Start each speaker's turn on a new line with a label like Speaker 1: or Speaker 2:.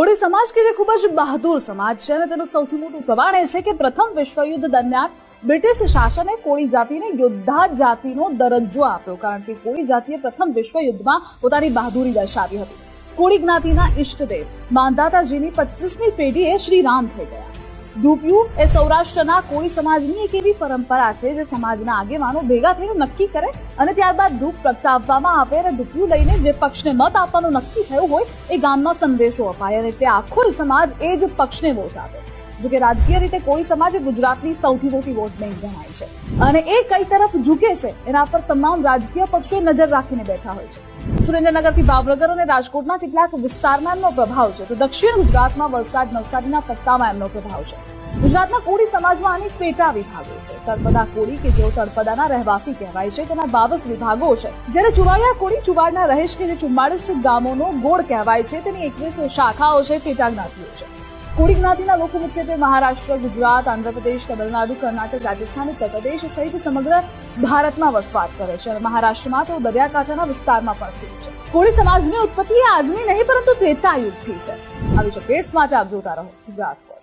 Speaker 1: કોળી સમાજ કે જે ખૂબ જ બહાદુર સમાજ છે અને તેનું સૌથી મોટું પ્રમાણ એ છે કે પ્રથમ વિશ્વયુદ્ધ દરમિયાન બ્રિટિશ શાસને કોળી જાતિને યોદ્ધા જાતિનો દરજ્જો આપ્યો કારણ કે કોળી જાતિએ પ્રથમ વિશ્વયુદ્ધમાં પોતાની બહાદુરી દર્શાવી હતી. કોળી જ્ઞાતિના ઈષ્ટદેવ માંદાતાજીની પચીસમી પેઢીએ શ્રી રામ થઈ ગયા. ધૂપિયું. એ સૌરાષ્ટ્રના કોળી સમાજની એક એવી પરંપરા છે જે સમાજના આગેવાનો ભેગા થઈને નક્કી કરે અને ત્યારબાદ ધૂપ પ્રગટાવવામાં આવે અને ધૂપિયું લઈને જે પક્ષને મત આપવાનું નક્કી થયું હોય એ ગામમાં સંદેશો અપાય અને તે આખો સમાજ એ જ પક્ષને વોટ આપે. જો કે રાજકીય રીતે કોળી સમાજ ગુજરાતની સૌથી મોટી વોટ બેંક ગણાય છે. અને એ કઈ તરફ ઝૂકે છે, એના પર તમામ રાજકીય પક્ષોએ નજર રાખીને બેઠા હોય છે. સુરેન્દ્રનગરથી ભાવનગર અને રાજકોટના કેટલાક વિસ્તારમાં એમનો પ્રભાવ છે. તો દક્ષિણ ગુજરાતમાં વલસાડ, નવસારીના પટ્ટામાં એમનો પ્રભાવ છે. ગુજરાતના કોળી સમાજમાં અનેક પેટા વિભાગો છે. તળપદા કોળી કે જેઓ તળપદાના રહેવાસી કહેવાય છે, તેના બાવીસ વિભાગો છે. જ્યારે ચુવાડિયા કોળી ચુવાડના રહેશ કે જે ચુમ્માળીસ ગામોનો ગોળ કહેવાય છે, તેની એકવીસ શાખાઓ છે, પેટા જ્ઞાતિઓ છે. કોળી જ્ઞાતિના લોકો મુખ્યત્વે મહારાષ્ટ્ર, ગુજરાત, આંધ્રપ્રદેશ, તમિલનાડુ, કર્ણાટક, રાજસ્થાન ઉત્તર પ્રદેશ સહિત સમગ્ર ભારતમાં વસવાટ કરે છે અને મહારાષ્ટ્રમાં તો દરિયાકાંઠાના વિસ્તારમાં પણ સ્થિત છે કોળી સમાજની ઉત્પત્તિ આજની નહીં, પરંતુ ત્રેતા યુગથી છે આવી છે સમાચાર જોતા રહો ગુજરાત.